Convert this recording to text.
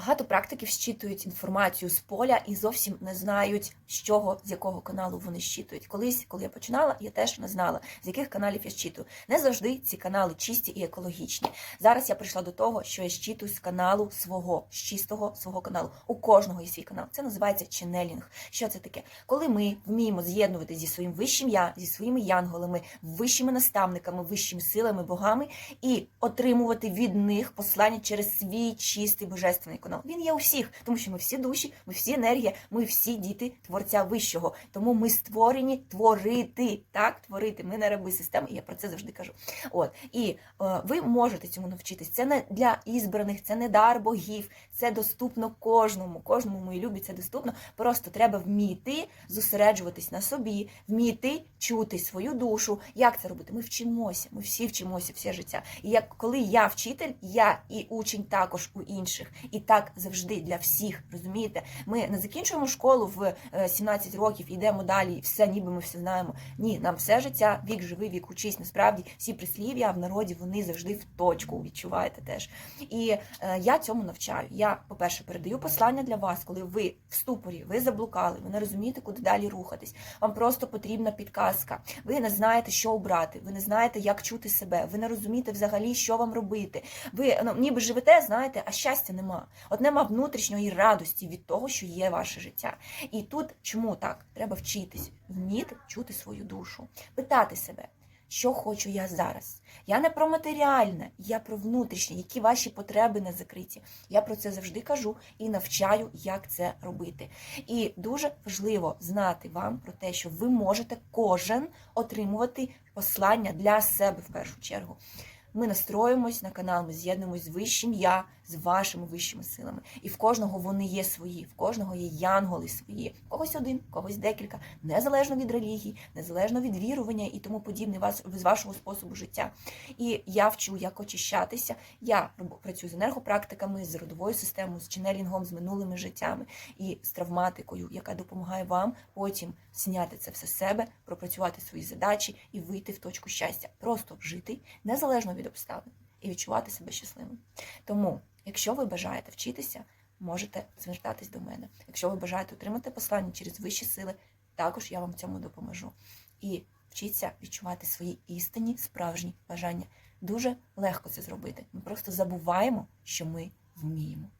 Багато практиків щитують інформацію з поля і зовсім не знають, з чого, з якого каналу вони щитують. Колись, коли я починала, я теж не знала, з яких каналів я щитую. Не завжди ці канали чисті і екологічні. Зараз я прийшла до того, що я щитую з каналу свого, з чистого свого каналу. У кожного є свій канал. Це називається ченелінг. Що це таке? Коли ми вміємо з'єднувати зі своїм вищим я, зі своїми янголами, вищими наставниками, вищими силами, богами і отримувати від них послання через свій чистий божественний канал. Він є у всіх, тому що ми всі душі, ми всі енергія, ми всі діти творця вищого. Тому ми створені творити, так, творити. Ми не раби системи, я про це завжди кажу. От і е, ви можете цьому навчитись. Це не для ізбраних, це не дар богів, це доступно кожному. Кожному мої любі, це доступно. Просто треба вміти зосереджуватись на собі, вміти чути свою душу. Як це робити? Ми вчимося, ми всі вчимося все життя. І як коли я вчитель, я і учень також у інших. І так завжди для всіх. Розумієте? Ми не закінчуємо школу в е, 17 років, йдемо далі, і все, ніби ми все знаємо. Ні, нам все життя, вік живий, вік учись. Насправді всі прислів'я в народі вони завжди в точку. Відчуваєте теж. І е, я цьому навчаю. Я, по-перше, передаю послання для вас, коли ви в ступорі, ви заблукали, ви не розумієте, куди далі рухатись. Вам просто потрібна підказка. Ви не знаєте, що обрати, ви не знаєте, як чути себе, ви не розумієте взагалі, що вам робити. Ви ну, ніби живете, знаєте, а щастя нема. От нема внутрішньої радості від того, що є ваше життя. І тут чому так? Треба вчитись, вміти чути свою душу, питати себе. Що хочу я зараз? Я не про матеріальне, я про внутрішнє, які ваші потреби не закриті. Я про це завжди кажу і навчаю, як це робити. І дуже важливо знати вам про те, що ви можете кожен отримувати послання для себе в першу чергу. Ми настроїмось на канал, ми з'єднуємось з вищим я, з вашими вищими силами. І в кожного вони є свої, в кожного є янголи свої. Когось один, когось декілька, незалежно від релігії, незалежно від вірування і тому подібне, вас з вашого способу життя. І я вчу, як очищатися. Я працюю з енергопрактиками, з родовою системою, з ченелінгом, з минулими життями і з травматикою, яка допомагає вам потім зняти це все з себе, пропрацювати свої задачі і вийти в точку щастя. Просто жити незалежно від обставин і відчувати себе щасливим. Тому, якщо ви бажаєте вчитися, можете звертатись до мене. Якщо ви бажаєте отримати послання через вищі сили, також я вам в цьому допоможу. І вчіться відчувати свої істинні, справжні бажання. Дуже легко це зробити. Ми просто забуваємо, що ми вміємо.